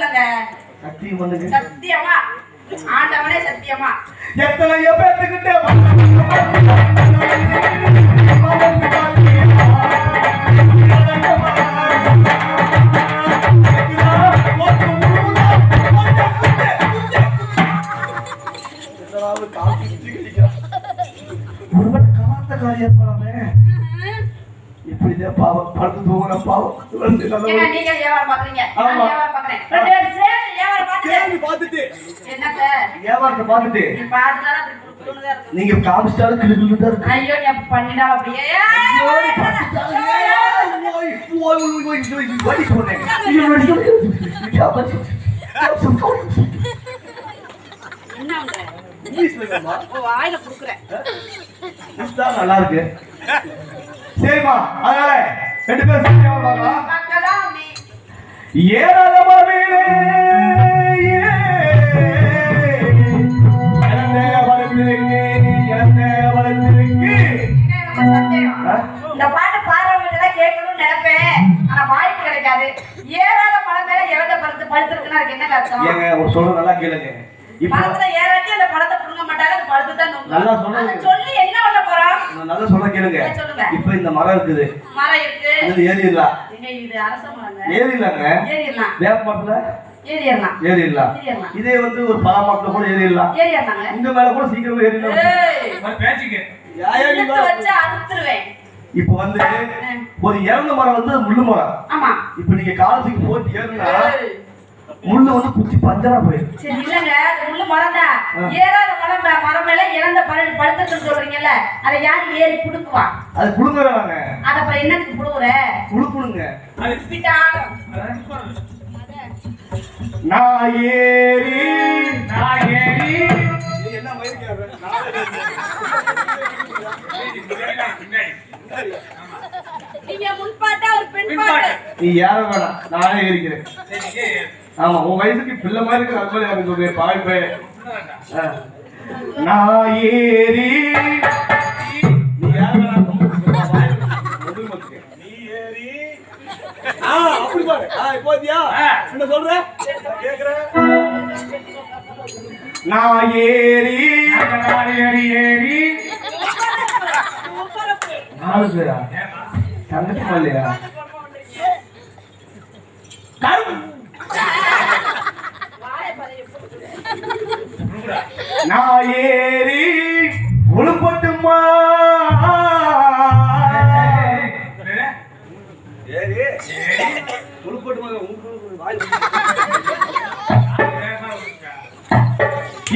இல்லைங்க சத்தியம் பண்ணுங்க. சத்தியமா? ஆண்டவனே சத்தியமா? எத்தனையோ பேத்துக்கிட்ட இப்படிதான் பாவம் படுத்து தூங்குற பாவம். நீங்க வியாபாரம் பாக்குறீங்க நான் ஆமா. வியாபாரம் பாக்குறேன் ரெண்டு பேரும் சேர்ந்து வியாபாரம் வியாபாரத்தை பாத்துனால இருக்கு நீங்க காமிச்சிட்டாலும் கிளிக்கிட்டு தான் இருக்கு ஐயோ நீ அப்படி பண்ணிடா அப்படியே ஐயோ, நீ பார்த்துட்டாலும் ஓய், ஓய், ஓய், ஓய், ஓய், ஓய், வலி சொன்னேன். ஐயோ, வலி சொன்னேன். என்னங்க இங்கிலீஷ்ல இருக்கேம்மா. ஓ வாயில குடுக்குறேன். நல்லா இருக்கு. சரிம்மா அதனால ரெண்டு பேரும் சேர்ந்து பார்க்கலாம் மரமேலே இறந்த வளர்ந்திருக்கு வளர்ந்திருக்கு என்ன ஆ? இந்த பாட்டு பாடுறவங்க எல்லாம் கேட்கணும்னு நினைப்பேன் ஆனா வாய்ப்பு கிடைக்காது. ஏறாத பழம் மேல எவத பழத்து பழுத்திருக்குன்னா அதுக்கு என்ன அர்த்தம்? ஏங்க ஒரு சொல்ல நல்லா கேளுங்க. இப்போ பழத்துல ஏறாட்டி அந்த பழத்தை புடுங்க மாட்டாங்க அந்த பழுத்து தான். நல்லா சொன்னது. அதை சொல்லி என்ன பண்ண போறோம் நான் நல்லா சொல்ல கேளுங்க. இப்போ இந்த மரம் இருக்குது. மரம் இருக்கு. இது ஏறிடலாம் இது அரச மரங்க. ஏறிடலாங்க ஏறிடலாம் வேப்ப மரத்துல? ஏறிடலாம் இதே வந்து ஒரு பலா மரத்துல கூட ஏறிடலாம் ஏறிடலாங்க இந்த மேல கூட சீக்கிரமா ஏறிடலாம் இழுத்து வச்சு அறுத்துருவேன். இப்போ வந்து ஒரு இறந்த மரம் வந்து முள்ளு மரம். ஆமா. இப்போ நீங்க காலத்துக்கு போட்டு ஏறுனா. முள்ளு வந்து குச்சி பஞ்சரா போயிடும் சரி இல்லங்க. முள்ளு மரம் தான். ஏறாத மரம் மரம் மேல இறந்த பழம் சொல்றீங்கல்ல அதை யார் ஏறி புடுக்குவா அது புடுங்குறாங்க அத அப்புறம் என்னத்துக்கு புடுங்குற? விட்டாலும் நான் ஏறி நான் ஏறி. என்ன மயிருக்கு நீங்க முன்பாட்டா ஒரு பெண் பாட்டு. நீ ஏற வேணாம். நானே ஏறிக்கிறேன். ஆமா உன் வயசுக்கு பிள்ளை மாதிரி இருக்கு அது மாதிரி எனக்கு சொல்றேன் பாய் பே நான் ஏறி. அப்படி பாரு. ஆ இப்போதியா என்ன சொல்ற? கேக்குறேன் நான் ஏறி நான் ஏறி ஏறி. நாலு பேரா? தங்கச்சி இல்லையா நான் ஏறி. உழுப்பட்டுமா? உங்களுக்கு வாய்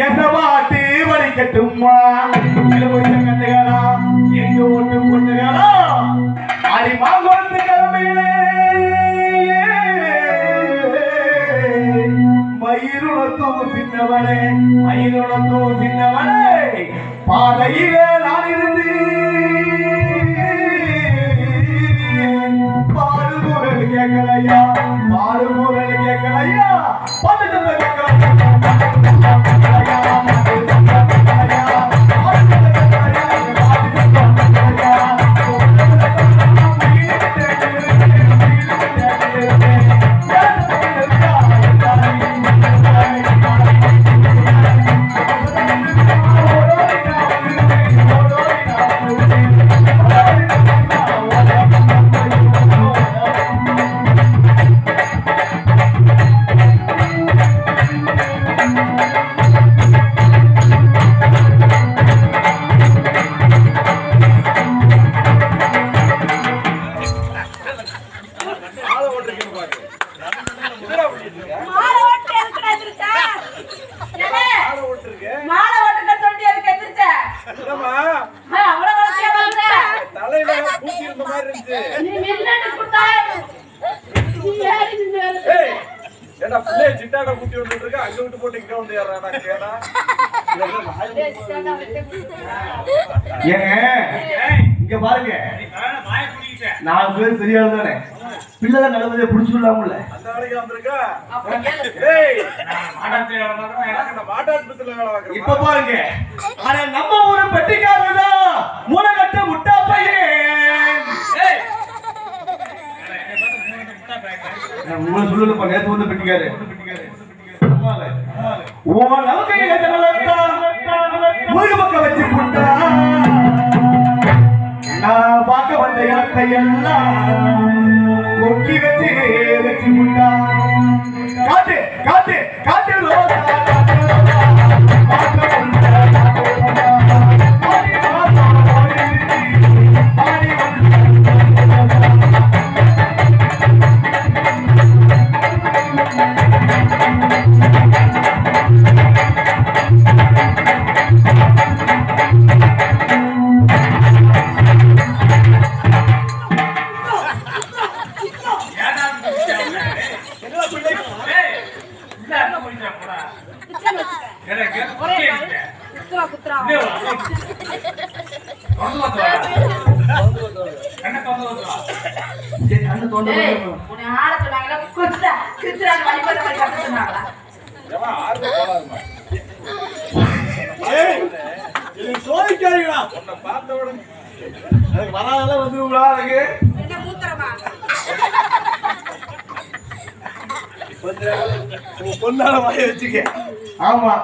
எந்த பாட்டு வலிக்கட்டுமா கண்டுகளா மயிருளத்தும் சின்னவனே மயிருளத்தும் சின்னவனே பாதையிலே நான் இருந்து பாடுபொருள் கேட்கலையா? பாடுபொருள் கேட்கலையா? பதட்டத்தை கேட்கலையா? மாலை ஓட்டு எதுக்குடா எந்திரிச்சா? ஏலே, ஆள ஓட்டுறீங்க? மாலை ஓட்டுங்க சொல்லிட்டு எதுக்கு எந்திரிச்ச? என்னம்மா? ஆ, அவ்வளவு வளர்ச்சியா வளர்ந்த? தலையில பூச்சி இருந்த மாதிரி இருந்துச்சு. நீ மின்னட்டு கொடுத்தா, நீ ஏறி நின்னு ஏறு. ஏய் ஏடா பிள்ளை சிட்டாட கூட்டி வந்துட்டு இருக்க அங்க விட்டு போட்டு இங்க வந்து ஏறாடா கேடா. ஏங்க இங்க பாருங்க. நாலு பேர் தானே பிள்ளை தான் நல்லபடியா பிடிச்சுடலாம்ல அந்த வேலைக்கு வந்திருக்கா? அப்படி கேளு. ஏய். எனக்கு இந்த மாட்டாஸ்பத்திரியில வேலை பார்க்கறேன். இப்ப பாருங்க. ஆனா நம்ம ஊரு பெட்டிக்காரர் தான். மூலகட்ட முட்டா பையன். உங்களை சொல்லலப்பா நேத்து வந்து பெட்டிக்காரு. உன் கட்டலத்தா, முருக பக்கம் வச்சு புட்டா. நான் பார்க்க வந்த இடத்தை எல்லாம் சோதிக்காதீங்களா உன்னை பார்த்த உடனே எனக்கு வராதெல்லாம் வந்துருங்களா எனக்கு என்ன மூத்திரமா? பொண்ணால வாய வச்சுக்க ஆமா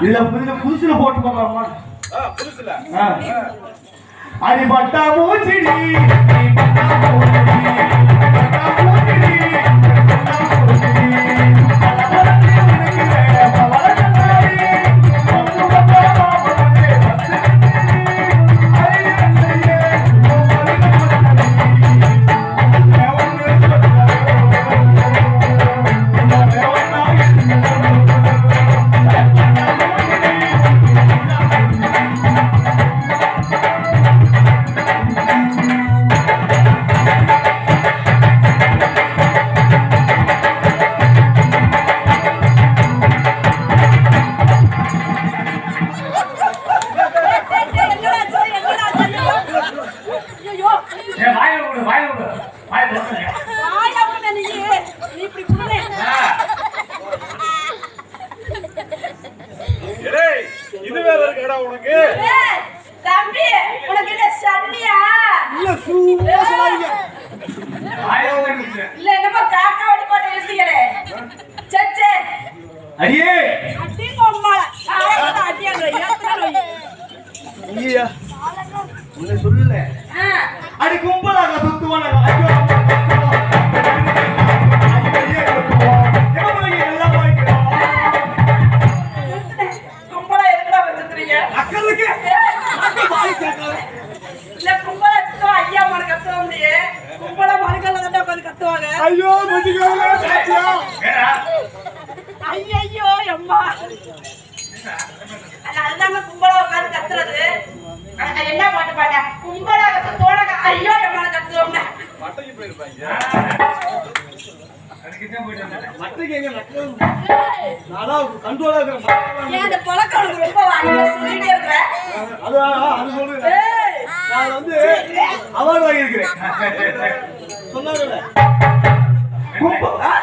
இல்ல புதுல புதுசுல போட்டு ஆ புதுசுல. ஆ. அடி பட்டா மூச்சிடி நீ பட்டா மூச்சிடி, உடனே நீ நீ இப்படி குடுனே. ஏய் இது வேற இருக்குடா உனக்கு தம்பி, உனக்கு என்ன சன்னியா? இல்ல, என்னமோ காக்கா வடி போட்டு இழுத்தீங்களே. சே, சே. ஐயோ மதிக்காம சாச்சியா ஐயையோ, எம்மா. அது அதுதாங்க கும்பலா உட்கார்ந்து கத்துறது. என்ன பாட்டு பாட்ட? கும்பலா ஐயோ எம்மா கத்துவோம்னா. மட்டைக்கு போயிருப்பாங்க மத்தைக்கு எங்க நக்கல் நானா கண்ட்ரோலா இருக்கிறேன் ஏன் இந்த பழக்கம் உனக்கு ரொம்ப வாங்கிட்டு சொல்லிட்டே இருக்கிற? அது அது சொல்லுங்க ஏய், நான் வந்து அவார்டு வாங்கியிருக்கிறேன் சொன்னாங்கல்ல Compa... Ah,